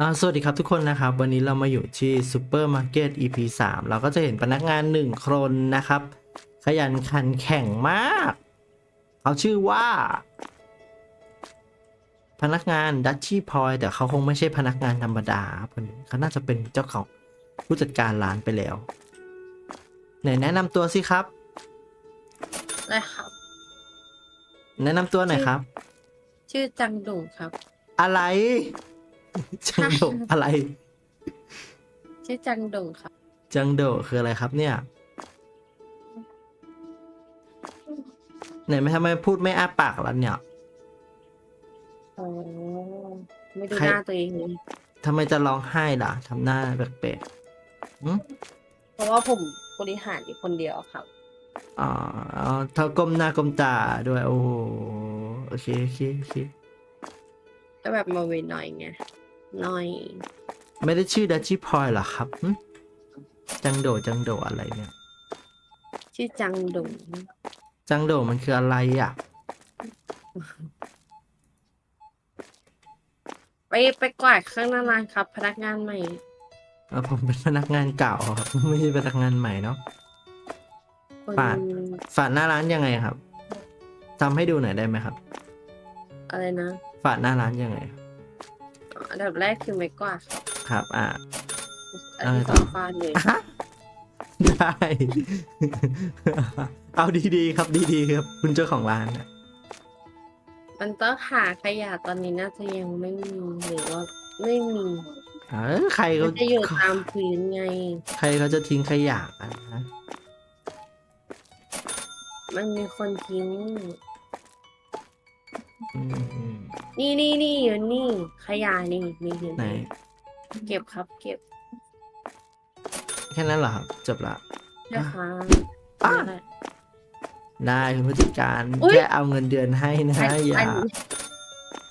อ่าสวัสดีครับทุกคนนะครับ วันนี้เรามาอยู่ที่ซูเปอร์มาร์เก็ต EP 3เราก็จะเห็นพนักงานหนึ่งคนนะครับ ขยันขันแข่งมาก เขาชื่อว่า พนักงานดัชชี่พอยแต่เขาคงไม่ใช่พนักงานธรรมดาครับคนนี้เขาน่าจะเป็นเจ้าของผู้จัดการร้านไปแล้วไหนแนะนำตัวสิครับได้ครับ แนะนำตัวหน่อยครับ ชื่อจังดุงครับ อะไร จังโดอะไร ชื่อจังดุงครับจังโดคืออะไรครับเนี่ย ไหนไม่ทำไมพูดไม่อ้าปากแล้วเนี่ยโอ้ไม่ดูใครหน้าตัวเองเลยทำไมจะร้องไห้ล่ะทำหน้าแปลกๆหึเพราะว่าผมบริหารอยู่คนเดียวครับอ๋อเท่าก้มหน้าก้มตาด้วย โอ้โหโอเคโอเคโอเค ก็แบบมาเวนหน่อยไง หน่อย ไม่ได้ชื่อดัชชี่พลอยเหรอครับหึจังโดจังโดอะไรเนี่ย ชื่อจังดุงจังโดมันคืออะไรอะ ไปไปกวาดข้างหน้าร้านครับ พนักงานใหม่ เออผมเป็นพนักงานเก่าครับ ไม่ใช่พนักงานใหม่เนาะ คนปาด ฝาดหน้าร้านยังไงครับทำให้ดูหน่อยได้ไหมครับ อะไรนะ ฝาดหน้าร้านยังไงอ๋อ อันดับแรกคือไม้กวาดครับครับอ่า อันที่เออสต่อองฟาดเลยฮะได้ เอาดีๆครับดีๆครับ คุณเจ้าของร้านน่ะมันต้องหาขยะตอนนี้น่าจะยังไม่มีหรือว่าไม่มีเออใครมัเขานจะอยู่ตามพื้นไง ใครเขาจะทิ้งขยะกันนะมันมีคนทิ้ง อืมอืมนี่นี่นี่อยู่นี่ ขยะนี่นี่อยู่ไหนเก็บครับ เก็บแค่นั้นเหรอครับจบละ นะคะอะนั่นแหละได้คุณผู้จัดการอุ๊ย แค่เอาเงินเดือนให้นะอันอย่า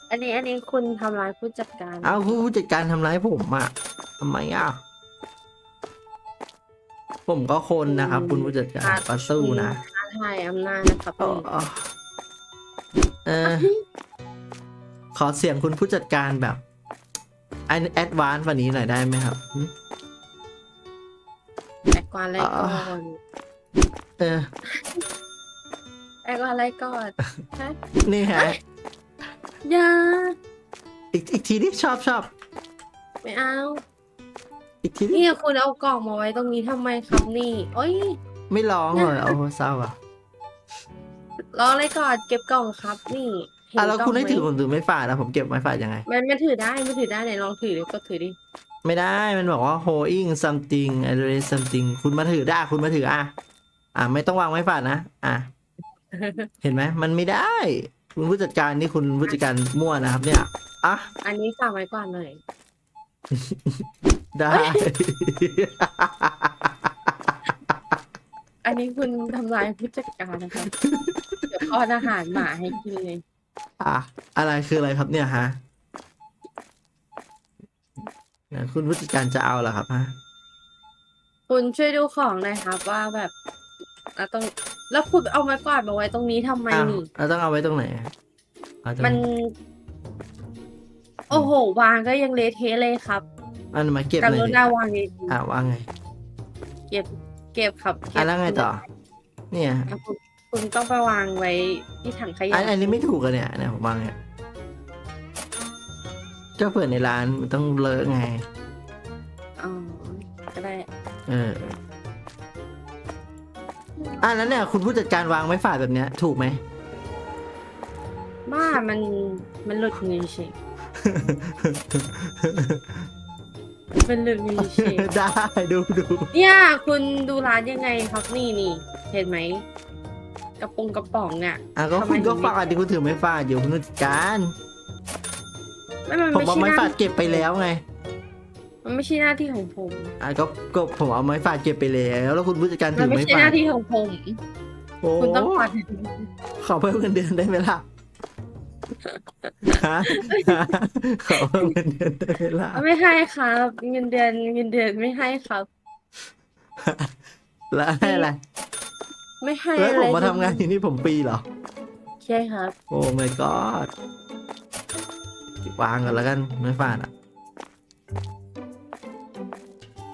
อันนี้อันนี้คุณทำร้ายผู้จัดการเอาคุณผู้จัดการทำร้ายผมอะทำไมอะผมก็คนนะครับ คุณผู้จัดการก็สู้นะท้าทายอำนาจนะครับอ๋ออ๋อ เออ ขอเสียงคุณผู้จัดการแบบอันแอดวานซ์กว่านี้หน่อยได้ไหมครับหึแอกวานอะไรก่อนเออ แอกวานอะไรก่อนฮะนี่ฮะอย่าอีกอีกทีที่ชอบชอบไม่เอา อีกทีที่นี่คุณเอากล่องมาไว้ตรงนี้ทำไมครับนี่โอ้ย ไม่ร้องเลยโอ้โหเศร้าอะ รออะไรก่อนเก็บกล่องครับ นี่เห็นอะแล้วคุณให้กถืล่องผมถือไม่ฝาดนะผมเก็บไม้ฝาดยังไงมันมันถือได้มันถือได้ไหนลองถือดิก็ถือดิไม่ได้มันบอกว่า holding something address something คุณมาถือได้คุณมาถืออะอะไม่ต้องวางไม้ฝาดนะอะเห็นไหมมันไม่ได้ คุณผู้จัดการนี่คุณผู้จัดการมั่วนะครับ เนี่ยอะอันนี้ฝากไว้ก่อนหน่อยได้ อันนี้คุณทำลายผู้จัดการนะคะเดี๋ยวป้อนอาหารหมาให้กินเลย อะอะไรคืออะไรครับเนี่ยฮะเนี่ยคุณผู้จัดการจะเอาเหรอครับฮะคุณช่วยดูของหน่อยครับ ว่าแบบแล้วต้องแล้วคุณเอาไม้กวาดมาไว้ตรงนี้ทำไมอ้าวนี่ เราต้องเอาไว้ตรงไหนเอาตรงมัน โอ้โห วางก็ยังเละเทะเลยครับอันมาเก็บกเลยรุดิณาวางดีอะว่าไง ๆเก็บ เก็บครับเก็อะบแล้วไงต่อ เนี่ยอะคุณคุณต้องไปวางไว้ที่ถังขยะอันอันนี้ไม่ถูกอะเนี่ยเนี่ยผมวางเนี่ยก็เปิดในร้านมันต้องเลอะไง อ๋อก็ได้เอออะแล้วเนี่ย คุณผู้จัดการวางไม้ฝาดแบบเนี้ย ถูกไหม บ้ามันมันหลุดมือเฉย เป็นหลุดมือเฉยได้ดูดูเนี่ยคุณดูร้านยังไงครับนี่นี่เห็นไหมกระปุงกระป๋องเนี่ยอะก็ทำไมคุณก็ถึงไม่ฝาดดิคุณถือไม้ฝาดอยู่คุณผู้จัดการไม่มันผมไม่เอาใช่ไม้หฝาน้าดเก็บไปแล้วไง มันไม่ใช่หน้าที่ของผมอะก็ก็ผมเอาไม้ฝาดเก็บไปแล้ว แล้วคุณผู้จัดการมัถืนอไม่ไม้ใช่หฝาน้าดที่ของผมโอ้คุณต้องปัดขอเพิ่มเงินเดือนได้ไหมล่ะ ฮะฮะขอเพิ่มเงินเดือนได้ไหมล่ะไม่ให้ครับ เงินเดือนเงินเดือนไม่ให้ครับ แล้วให้อะไรไม่ให้เฮ้ยอะผไรมมาทำงานที่นี่ผมปีเหรอ ใช่ครับ โอ้ my god วางกันแล้วกันไม่ฟาดอะ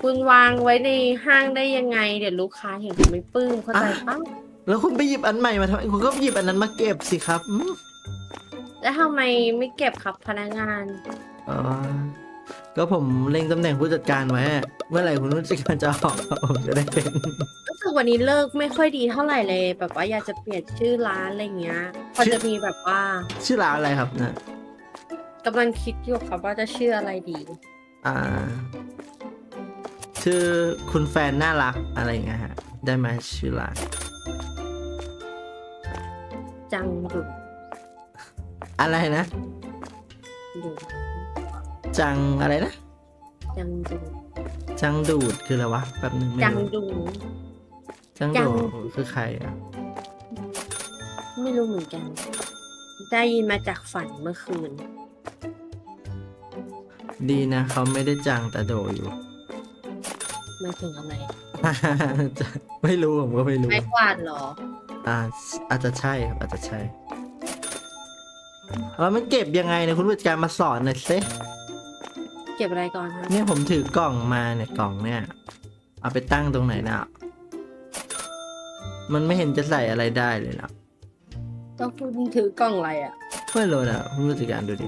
คุณวางไว้ในห้างได้ยังไง เดี๋ยวลูกค้าเห็นคุณไม่ปลื้มเข้าใจปะแล้วคุณไปหยิบอันใหม่มาทำไมคุณก็หยิบอันนั้นมาเก็บสิครับอืม แล้วทำไมไม่เก็บครับพนักงาน อ๋อ ก็ผมเล็งตำแหน่งผู้จัดการไว้อะเมื่อไหร่คุณผู้จัดการจะออกผมจะได้เป็น รู้สึกวันนี้เลิกไม่ค่อยดีเท่าไหร่เลย แบบว่าอยากจะเปลี่ยนชื่อร้านอะไรเงี้ย พอจะมีแบบว่าชื่อร้านอะไรครับนะ กำลังคิดอยู่ครับว่าจะชื่ออะไรดี อ่า ชื่อคุณแฟนน่ารักอะไรอย่างเงี้ยฮะ ได้ไหมชื่อร้าน จังดุอะไรนะดุจังอะไรนะ จังดุจังดูดคืออะไรวะแป๊บหนึงไม่จังรู้ดุจังจัดูงดคือใครอะไม่รู้เหมือนกัน ได้ยินมาจากฝันเมื่อคืน ดีนะเขาไม่ได้จังแต่โดอยู่ ไม่ถึงอะไรไม่รู้ผมก็ไม่รู้ ไม่กวาดเหรอ อ่าอาจจะใช่ครับอาจจะใช่ แล้วมันเก็บยังไงเนี่ยคุณผู้จัดการมาสอนหน่อยสิเก็บอะไรก่อนคะเนี่ยผมถือกล่องมาเนี่ยกล่องเนี่ย เอาไปตั้งตรงไหนนะมันไม่เห็นจะใส่อะไรได้เลยนะต้องคุณถือกล่องอะไรอะไม่รู้นะคุณผู้จัดการดูดิ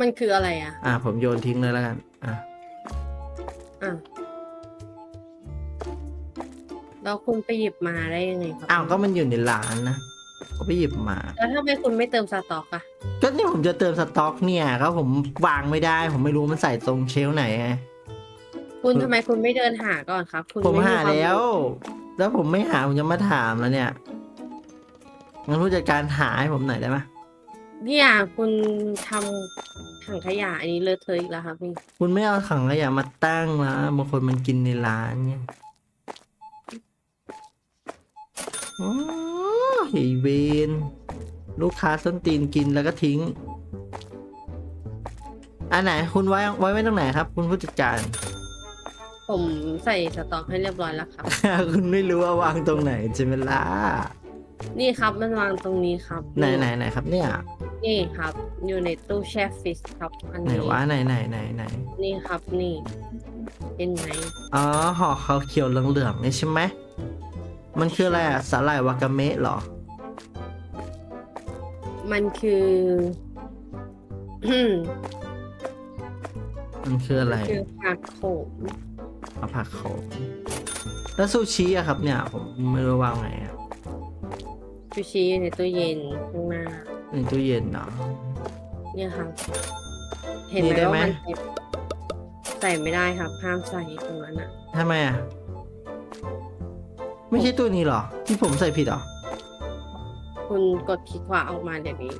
มันคืออะไรอะ อ่าผมโยนทิ้งเลยแล้วกัน อะอะแล้วคุณไปหยิบมาได้ยังไงครับอ้าวก็มันอยู่ในร้านนะ ก็ไปหยิบมา แล้วทำไมคุณไม่เติมสต็อกอะก็เนี่ยผมจะเติมสต็อกเนี่ยก็ผมวางไม่ได้ ผมไม่รู้มันใส่ตรงเชลฟ์ไหนไงคุณทำไมคุณไม่เดินหาก่อนครับ คุณผมไหาควแล้วรู้แล้วผมไม่หาผมจะมาถามแล้วเนี่ยงั้นผู้จัดการหาให้ผมหน่อยได้ไหมเนี่ยคุณทำถังขยะอันนี้เลอะเทอะอีกแล้วครับนี่คุณไม่เอาถังขยะมาตั้งนะบางคนมันกินในร้านเนี่ย โอ้เฮยเวนลูกค้าส้นตีนกินแล้วก็ทิ้ง อันไหน คุณไว้ไว้ไว้ตรงไหนครับ คุณผู้จัดการ ผมใส่สต็อกให้เรียบร้อยแล้วครับ คุณไม่รู้ว่าวางตรงไหนใช่ไหมล่ะนี่ครับมันวางตรงนี้ครับไหนไหนไหนครับ เนี่ยนี่ครับ อยู่ในตู้แช่ฟิชครับอันไหนนี้วะไหนไหนไหนไหนนี่ครับนี่ เป็นไงอ๋อห่อขาวเขียวเหลืองๆนี่ใช่ไหม มันคืออะไรอะสาหร่ายวากาเมะเหรอ มันคืออืมมันคืออะไรคือผักโขมเอาผักโขมแล้วซูชิอะครับเนี่ย ผมไม่รู้วางไงอะซูชิอยู่ในตู้เย็นข้างหน้า ในตู้เย็นเนาะ เนี่ยครับ เห็นนี่ไหมได้ว่าไหมมันใส่ใส่ไม่ได้ครับ ห้ามใส่ตรงนั้นอะทำไมอะ ไม่ใช่ตู้นี้เหรอ ที่ผมใส่ผิดเหรอคุณกดคลิกขวาออกมาเดี๋ยวนี้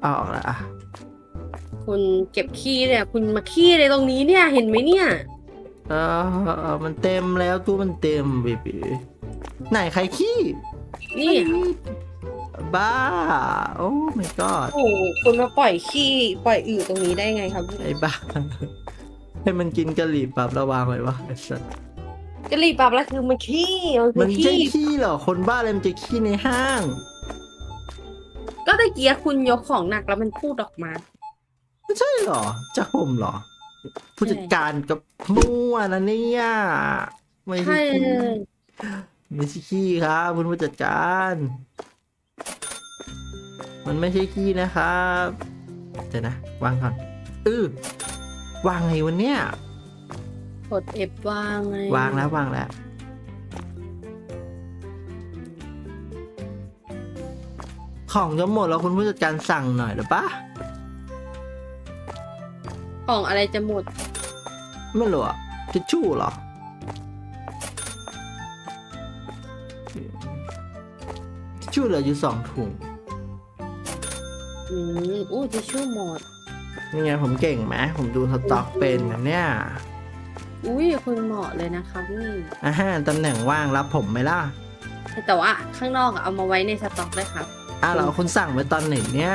เอาออกแล้วอะคุณเก็บขี้เนี่ย คุณมาขี้ในตรงนี้เนี่ยเห็นไหมเนี่ยเออมันเต็มแล้วตู้มันเต็มบีบีไหนใครขี้นี่บ้า โอ้ my god โอ้โหคุณมาปล่อยขี้ปล่อยอืดตรงนี้ได้ไงครับไอ้บ้า ให้มันกินกะหรี่ปั๊บระวางไว้วะไอ้สัส กะหรี่ปั๊บแล้วคือมันขี้มันคืมัอนใช่ขี้ ขี้เหรอ คนบ้าอะไรมันจะขี้ในห้าง ก็ตะเกียคุณยกของหนักแล้วมันพูดออกมา ไม่ใช่เหรอจากผมเหรอ ผู้จัดการกับมั่วนะเนี่ยไม่ใช่ใช่เลขี้ยไม่ใช่ขี้ครับคุณผู้จัดการ มันไม่ใช่ขี้นะครับเดี๋ยวนะวางก่อนอือวางไงวันเนี้ยก ด F วางไงวางแล้ววางแล้ว ของจะหมดแล้วคุณผู้จัดการสั่งหน่อยหรือปะของอะไรจะหมด ไม่รู้อะทิชชู่เหรอ ทิชชู่เหลืออยู่สองถุง อืมอู้ทิชชู่หมด นี่ไงผมเก่งไหมผมดูสต็อกเป็นนะเนี่ย อุ้ยคุณเหมาะเลยนะครับนี่อ่าฮะตำแหน่งว่างรับผมไหมล่ะแต่ว่าข้างนอกอะเอามาไว้ในสต็อกได้ครับอะเราคุณสั่งไว้ตอนไหนเนี่ย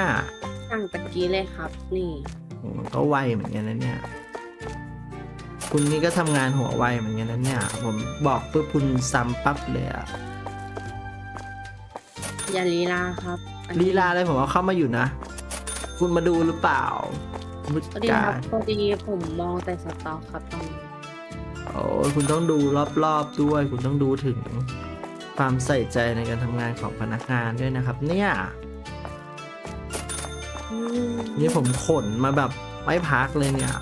สั่งตะกี้เลยครับ นี่โอ้ก็ไวเหมือนกันนะเนี่ย คุณนี่ก็ทำงานหัวไวเหมือนกันนะเนี่ย ผมบอกปุ๊บคุณซ้ำปั๊บเลยอะอย่าลีลาครับอันนี้ลีลาอะไรผมเอาเข้ามาอยู่นะ คุณมาดูหรือเปล่าผู้พจัอดดีกาครับรพอดีผมมองแต่สต็อกครับตอนนี้โอ้ยคุณต้องดูรอบๆด้วย คุณต้องดูถึงความใส่ใจในการทำงานของพนักงานด้วยนะครับ เนี่ยอืมนี่ผมขนมาแบบไม่พักเลยเนี่ย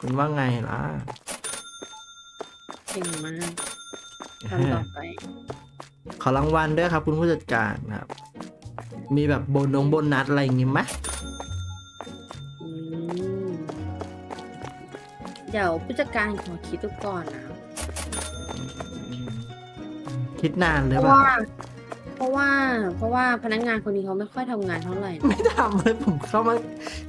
คุณว่าไงล่ะเก่งมากทำต่อไป ขอรางวัลด้วยครับ คุณผู้จัดการครับ มีแบบโบนงโบนัสอะไรอย่างงี้ไหมอืมเดี๋ยวผู้จัดการขอคิดดูก่อนนะ คิดนานเลยเพราะป่ะว่า เพราะว่า เพราะว่าพนักงานคนนี้เขาไม่ค่อยทำงานเท่าไหร่นะไม่ทำเลยผมเข้ามา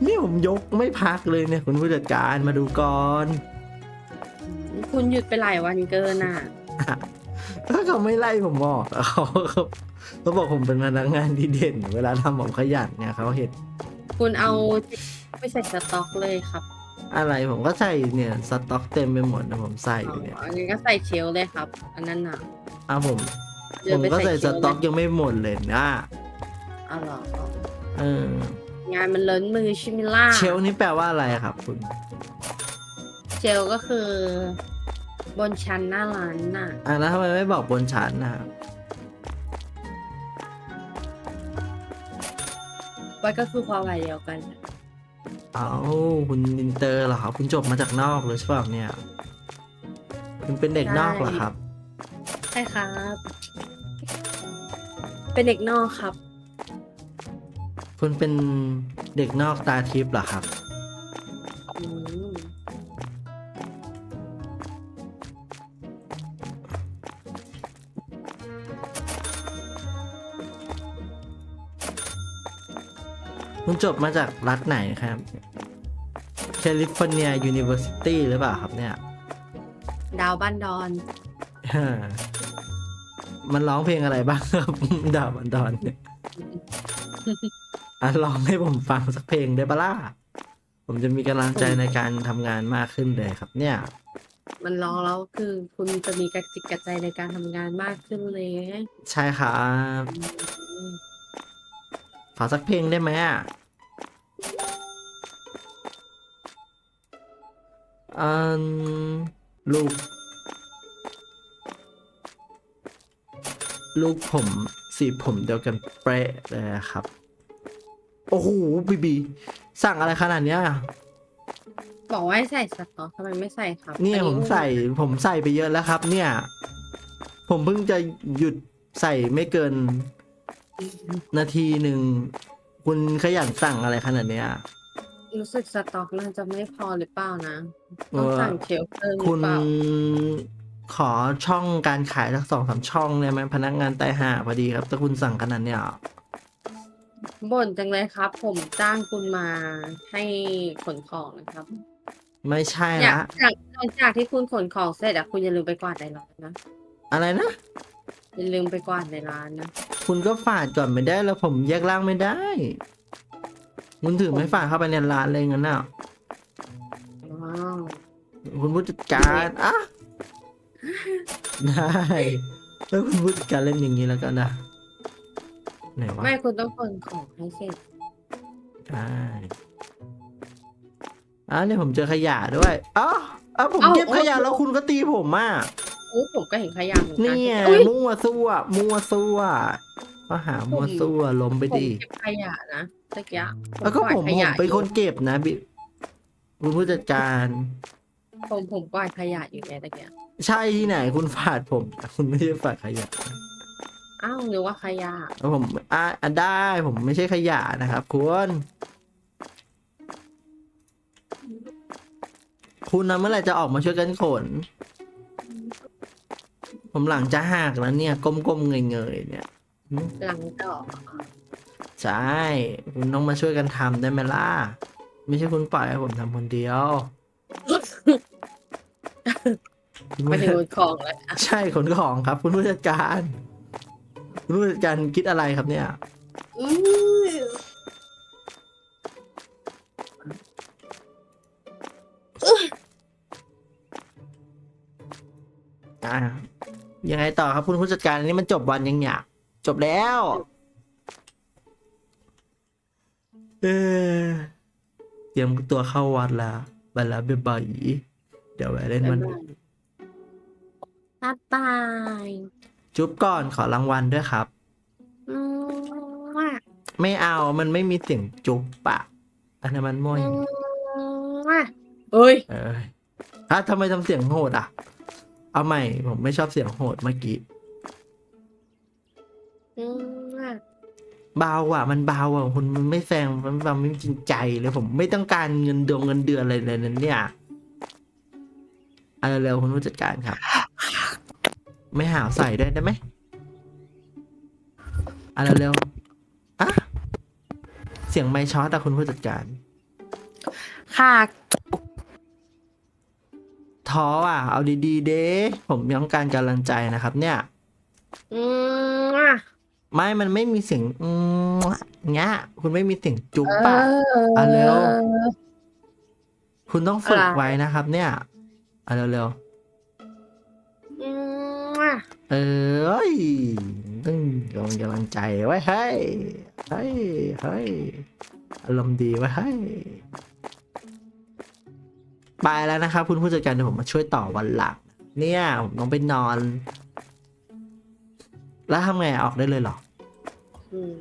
นี่ผมยกไม่พักเลยเนี่ยคุณผู้จัดการมาดูก่อนอืมคุณหยุดไปหลายวันเกินอะ ถ้าเขาไม่ไล่ผมออกเขาเขาเขาบอกผมเป็นพนักงานดีเด่น เวลาทำผมขยันเนี่ยเขาเห็น คุณเอาไปใส่สต็อกเลยครับอะไรผมก็ใส่เนี่ยสต็อกเต็มไปหมดนะผมใส่อ๋อยู่เนี่ยออันนี้ก็ใส่เชลฟ์เลยครับ อันนั้นน่ะอ้าวผมเดิผนมไปก็ใส่เชสลฟ์ต็อกเลยยังไม่หมดเลยนะเอาเหรอเอองานมันเล้นมือใชิมิล่า เชลนี่แปลว่าอะไรครับคุณ เชลฟ์ก็คือ บนชั้นหน้าร้านน่ะ อะแล้วทำไมไม่บอกบนชั้นนะครับไว้ก็คือความหมายเดียวกัน เอ้าคุณอินเตอร์เหรอครับคุณจบมาจากนอกเลยใช่เปล่าเนี่ย คุณเป็นเด็กนอกเหรอครับ ใช่ครับ เป็นเด็กนอกครับ คุณเป็นเด็กนอกตาทิพย์เหรอครับ คุณจบมาจากรัฐไหนครับแคลิฟอร์เนียยูนิเวอร์ซิตี้หรือเปล่าครับเนี่ย ดาวบ้านดอนฮ่ามันร้องเพลงอะไรบ้างครับ ดาวบันดอนเนี่ยอะร้องให้ผมฟังสักเพลงได้ปะล่ะ ผมจะมีกำลังใจในการทำงานมากขึ้นเลยครับ เนี่ย มันร้องแล้วคือคุณจะมีกระจิกกระใจในการทำงานมากขึ้นเลย ใช่ครับอืม ขอสักเพลงได้ไหมอะอืมลูก ลูกผมสีผมเดียวกันเป๊ะเลยครับ โอ้โหบีบี สั่งอะไรขนาดเนี้ยบอกว่าให้ใส่สต็อกทำไมไม่ใส่ครับเนี่ยอัผมใส่ผมใส่ไปเยอะแล้วครับ เนี่ย ผมเพิ่งจะหยุดใส่ไม่เกิน นาทีหนึ่ง คุณขยันสั่งอะไรขนาดเนี้ย รู้สึกสต็อกน่าจะไม่พอหรือเปล่านะเออต้องสั่งเชลฟ์เพิ่มหคุรือณเปล่าขอช่องการขายสักสองสามช่องได้ไหมพนักงานไต่ห่าพอดีครับถ้าคุณสั่งขนาดเนี้ยบ่นจังเลยครับ ผมจ้างคุณมาให้ขนของนะครับ ไม่ใช่อยาละกจากหลังจากที่คุณขนของเสร็จอะคุณอย่าลืมไปกวาดในร้านนะ อะไรนะ อย่าลืมไปกวาดในร้านนะ คุณก็ฝาดก่อนไม่ได้แล้วผมแยกล่างไม่ได้ คุณถือไม่ฝาดเข้าไปในร้านเลยงั้นน่ะว้าวคุณผู้จัดการอะได้แล้วคุณผู้จัดการเล่นอย่างนี้แล้วกันนะไหนวะไม่คุณต้องขนของให้เสร็จได้อะเนี่ยผมเจอขยะด้วยอ๋ออ๋อผมเอ้าเก็บขยะเอ้าแล้วคุณก็ตีผมอะ อุ้ยผมก็เห็นขยะเหมือนกัเนี่ยอุ๊ยมั่วซั่ว มั่วซั่วก็หามั่วซั่วล้มไปผมดิ เก็บขยะนะตะกี้แล้วก็ผมวาดขผมยะเป็นอยู่คนเก็บนะบิคุณผู้จัดการผมผมกวาดขยะอยู่ไงตะกี้ใช่ที่ไหนคุณฝาดผม คุณไม่ใช่ฝาดขยะอ้าวนึกว่าขยะแล้วผมอะอะได้ผมไม่ใช่ขยะนะครับคุณคุณนะเมื่อไหร่จะออกมาช่วยกันขน ผมหลังจะหักแล้วเนี่ยก้มๆเงยๆเนี่ยหึหลังดอกใช่คุณต้องมาช่วยกันทำได้ไหมล่ะไม่ใช่คุณปล่อยให้ผมทำคนเดียวมาถึงขนของแล้วใช่ขนของครับ คุณผู้จัดการคุณผู้จัดการคิดอะไรครับเนี่ยอืออะ ยังไงต่อครับคุณผู้จัดการอันนี้มันจบวันยังเนี่ยจบแล้ว เออเตรียมตัวเข้าวัดแล้วไปแล้วบ๊ายบายเดี๋ยวไปเล่นมันบ๊ายบายจุ๊บก่อนขอรางวัลด้วยครับ อืมอะไม่เอามันไม่มีเสียงจุ๊บปะอันนั้นมันมั่วอือย่างมอะเอ้ย เอ้ยฮะทำไมทำเสียงโหดอะ เอาใหม่ ผมไม่ชอบเสียงโหดเมื่อกี้ อืมอะเบาอะ มันเบาอะคุณมันไม่แซงมันเบาไม่จริงใจเลยผมไม่ต้องการเงินเดือนเงินเดือนอะไรเลยนั้นเนี่ยเอาเร็วๆคุณผู้จัดการครับ ไม่หาวใส่ด้วยได้ไหมเอาเร็วๆอะเสียงไม่ช็อตแต่คุณผู้จัดการ ค่ะ ท้ออะ เอาดีๆเด้ผมต้องการกำลังใจนะครับ เนี่ย อืมอะไม่ มันไม่มีเสียงอืมเงี้ย คุณไม่มีเสียงจุ๊บเอปะอเอาเร็ว คุณต้องฝึกอะไรไว้นะครับ เนี่ยเอาเร็วอืมอะๆเอ้ยต้องกำลังกำลังใจไว้ให้เฮ้ยเฮ้ยอารมณ์ดีไว้ให้ ไปแล้วนะครับคุณผู้จัดการเดี๋ยวผมมาช่วยต่อวันหลังเนี่ยผมต้องไปนอน แล้วทำไงออกได้เลยเหรอ อืม